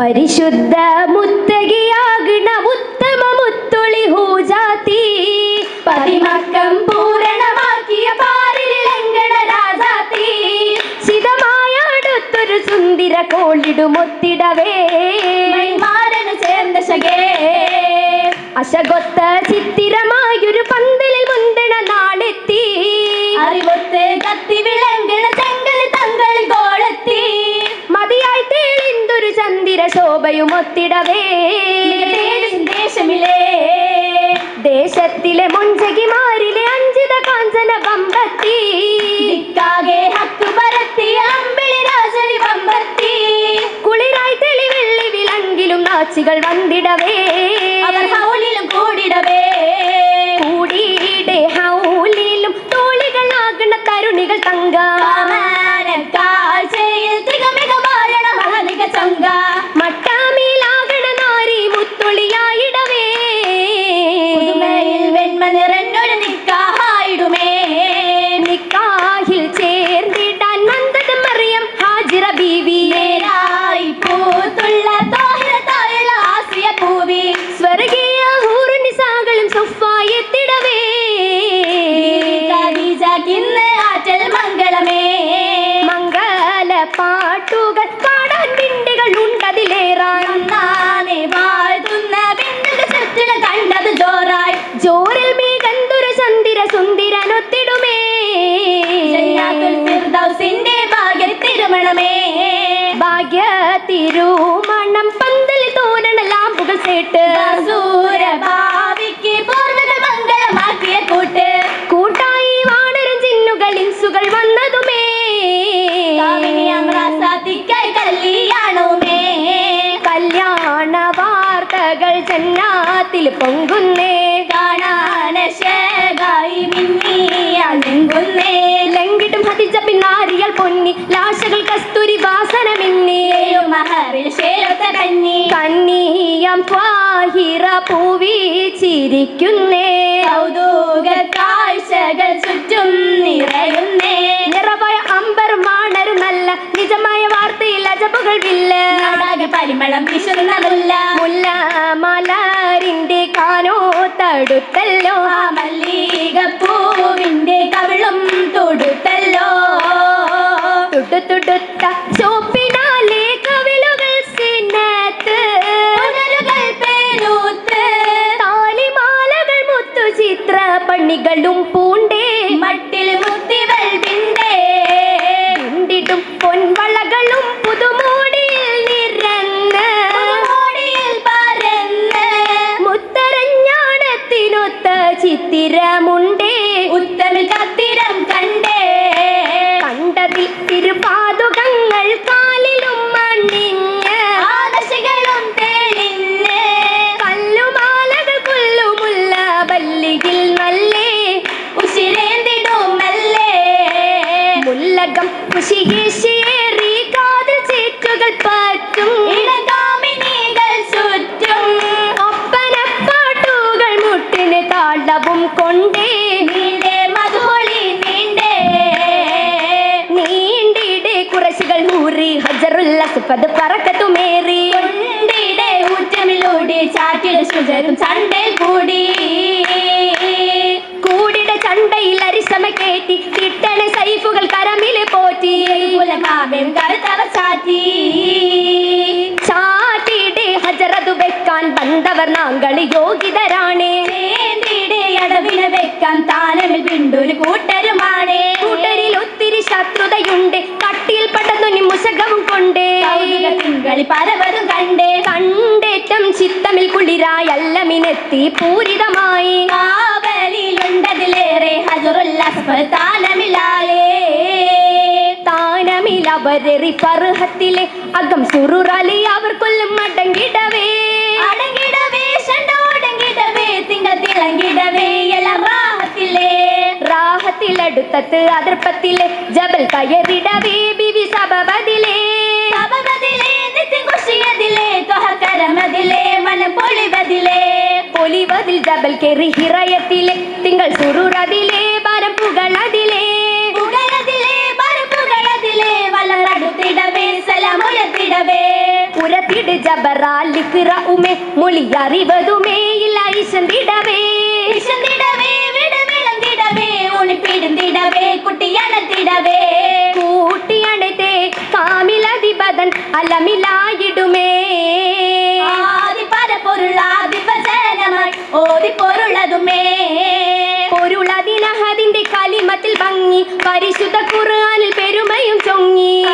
പരിശുദ്ധ മുത്തകിയാകണ ഉത്തമ മുത്തൊളി ഹൂജാത്തി പതിമക്കം പൂരണമാക്കിയ പാരിലങ്കണ രാജാത്തി ശിതമായ അടുത്തൊരു സുന്ദര കോളിടുമൊത്തിടവേ മാരന് ചേർന്ന ശകേ. അശകൊത്ത ചിത്തിരമായൊരു പന്തലിൽ മുന്തണ നാളെത്തി. അറിവൊത്ത് കത്തി ചന്ദിര ശോഭയുമൊത്തിടവേ ദേശമില്ലേ ദേശത്തിലെ മുഞ്ചകിമാരിലെ അഞ്ചിത കാഞ്ചന ബമ്പത്തി. ദിക്കാകെ ഹക്ക് പരത്തി അമ്പിളി രാജനി വമ്പത്തി കുളിരായി തെളിവെള്ളി വിലങ്കിലും നാച്ചികൾ വന്നിടവേ. അവർ ഹൗലിലും കൂടിടവേ. കൂടിയിടെ നിക്കാഹിൽ ചേർന്നിടാൻ നന്ദത് മറിയം ഹാജിറ ബീവി. നേരായി പൂത്തുള്ള താഹിരത്തായുള്ള ആസിയ പൂവി. സ്വർഗീയ ഹൂറുനിസാകളും സുഫായെത്തിടവേ ഖദീജക്കിന്ന് ആറ്റൽ മംഗളമേ. മംഗല പാട്ടുകൾ പാടാൻ പിണ്ടികൾ ഉണ്ടതിലേറാൻ. നന്നാനെ വാഴ്ത്തുന്ന ചുറ്റിന് കണ്ടത് ജോറായി. ജോറിൽ മീ ചന്ദിര സുന്ദിരനൊത്തിടുമേ ജന്നാത്തുൽ ഫിർദൗസിന്റെ ഭാഗ്യ തിരുമണമേ. ഭാഗ്യ തിരുമണം പന്തൽ തോരണ ലാമ്പുകൾ സേട്ട് മംഗളമാക്കിയ കൂട്ട്. കൂട്ടായി വാണരും ചിന്നുകൾ ഇൻസുകൾ വന്നതുമേ. കാമിനി അമ്രാസാത്തിക്കായി കല്യാണവുമേ. കല്യാണ വാർത്തകൾ ജന്നാത്തിൽ പൊങ്കുന്നേ. കാണാനശകായി മിന്നിയാൽ നിങ്കുന്നേ ലങ്കിട്ടും പിന്നാരിയൽ പൊന്നി ലാശകൾ കസ്തൂരി വാസന മിന്നി മഹറിൽ ശേലത്ത കന്നി. കന്നീയം ത്വാഹിറ പൂവി ചിരിക്കുന്നേ. കൗതുക കാഴ്ചകൾ ചുറ്റും നിറയുന്നേ. നിറവായ അമ്പർ മാണരു നല്ല നിജമായ വാർത്തയിൽ അജപ്പുകൾ വില്ല. പരിമളം വീശുന്നതല്ല മുല്ല മലരിന്റെ കാനോ തടുത്തല്ലോ. തിരുപാതുകങ്ങൾ കാലിലും സുജരും ചണ്ടയിൽ കൂടി. കൂടിടെ ചണ്ടയിൽ അരിശമ കേറ്റി കിട്ടണ സൈഫുകൾ കരമിൽ പോറ്റി. കുലമാവൻ കറുത്തവ ചാറ്റി. ചാട്ടിടെ ഹജറതു വെക്കാൻ വന്നവർ നാങ്കളി യോഗ്യതരാണേ അടവിന വെക്കാൻ താനമിൽ പിണ്ടൊരു കൂട്ടരുമാണ്. കൂട്ടരിൽ ഒത്തിരി ശത്രുതയുണ്ട്. കട്ടിയിൽ പട്ടതുനി മുശകവും കൊണ്ട്. തിങ്കളി പരവരും കണ്ടേ. കണ്ടേറ്റം ചിത്തമിൽ കുളിരായല്ല മിനെത്തി പൂരിതമായി. കാവലിലുണ്ടതിലേറെ ഹജറുല്ല താനമില്ലാലേ താനമിൽ അവരെറി ഫർഹത്തിലെ അകം സുറുറാലി അവർ കൊല്ലും അടങ്ങിടവേ தாகத்தில் அடுத்தத்து அதிர்ப்பத்திலே. ஜபல் கயறிடவே பிவி சபபதிலே சபபதிலே நித்தி குஷியதிலே தொகக்கரமதிலே மன பொழிவதிலே. பொழிவதில் ஜபல் கெரி ஹிரயத்திலே திங்கள் சுருரதிலே வரம் புகழதிலே. புகழதிலே வரம் புகழதிலே வளரடுத்திடவே செலமுயத்திடவே புறத்திடு ஜபரால் இருக்கிற உமே மொழி அறிவதுமே இல்லை சந்திடவே சந்திடவே വിശന്നിടവേ വിടവിളന്തിടവേ ഉണിപ്പിടുന്നിടവേ കുട്ടിയണത്തിടവേ കൂട്ടിയണത്തെ കാമിലധിപതൻ അലമിലായിടുമേ. ആദി പരപൊരുളാദി വചനമായി ഓതി പൊരുളതുമേ. പൊരുളതിനഹതിന്റെ കലിമത്തിൽ ഭംഗി പരിശുദ്ധ ഖുർആനിൽ പെരുമയും ചൊങ്ങി.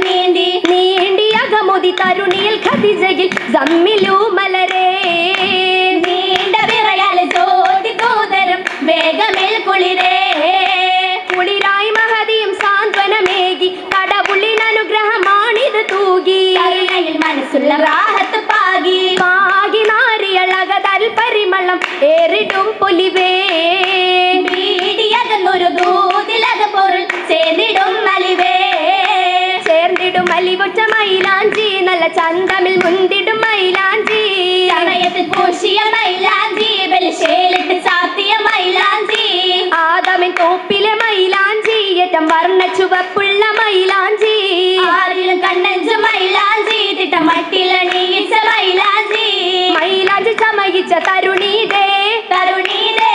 നീന്തി. നീണ്ടിയകമുതി തരുണിയിൽ ഖദിജയിൽ. ജമ്മിലു മലരേ കുളിരേ. കുളിരായി മഹതിയും സാന്ത്വനമേകി കടവുള്ളിൻ അനുഗ്രഹമാണിത് തൂകി. മനസ്സുള്ള റാഹത്ത് പാകി. പാകി നാരിയളകതൽ പരിമളം ഏറിടും പൊലിവേ. ഒരു ദൂതിലക പൊരുൾ ചേർന്നിടും മലിവേ. ചേർന്നിടും അലിവൊറ്റ മൈലാഞ്ചി നല്ല ചന്തമിൽ മുന്തിടും മൈലാഞ്ചി. സമയത്തിൽ പൂശിയ മൈലാഞ്ചി. ചുവപ്പുള്ള മൈലാഞ്ചി. ആറിലും കണ്ണഞ്ചു മൈലാഞ്ചി തിട്ട മട്ടിലണിയിച്ച മൈലാഞ്ചി. മൈലാഞ്ചി ചമയിച്ച തരുണീതേ. തരുണീതേ.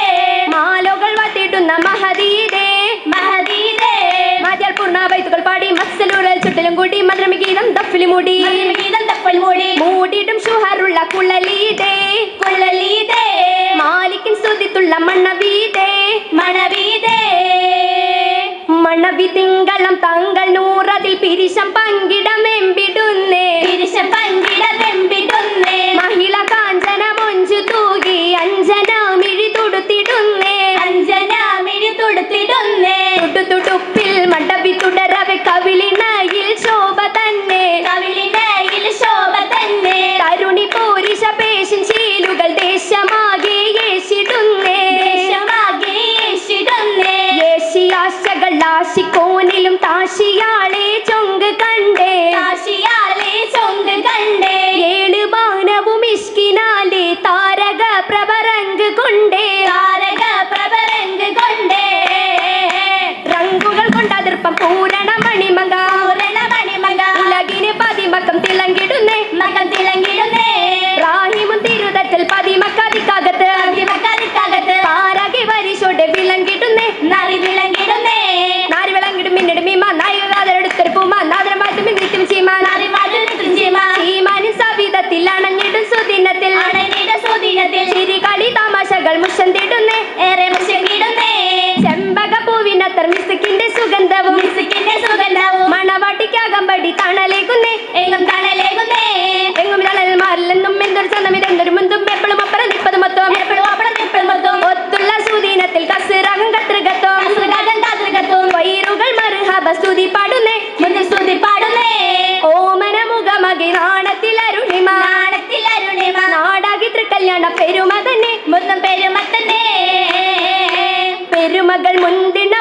മാലോകൾ വട്ടിടുന്ന മഹദീതേ മഹദീതേ മതിയാൽ പൂർണ വൈത്തുകൾ പാടി മത്സലൂരൽ ചുട്ടിലും കൂടി മധുരമി ഗീതം ദഫിലി മൂടി. ഗീതം തപ്പൽ മൂടി. മൂടിടും ഷുഹറുള്ള കുള്ളലീതേ. കുള്ളലീതേ. മാലിക്കിൻ സ്തുതിത്തുള്ള മണ്ണവീതേ മണവീതേ. മണവി തിങ്കളും തങ്ങൾ നൂറതിൽ പിരിശം പങ്കിടമെമ്പിടുന്നേ. പിരിശ മകൻ തിളങ്ങിടുന്നേ റാഹിമും തിരുതത്തിൽ പതിമക്കതിക്കകത്ത് അതിമക്കകത്ത് പാരകി വരിശോടെ വിളങ്ങിടുന്നേ നറി വിളങ്ങിടുന്നേ നാരി വിളങ്ങിടും മിന്നിടും മീമ നായകാതരെടുത്തൊരു പൂമ. നാദരം മാറ്റും മിന്നിട്ടും ചീമാൻ. നറി മാറ്റുന്നു തുഞ്ചിമ ചീമാനിൻ സവിധത്തിൽ അണഞ്ഞിടും സുദിനത്തിൽ. അണനിട സുദിനത്തിൽ. ചിരികളി തമാശകൾ മുഷന്തിടുന്നേ ഏറെ പെരുമകൾ മുന്തിണ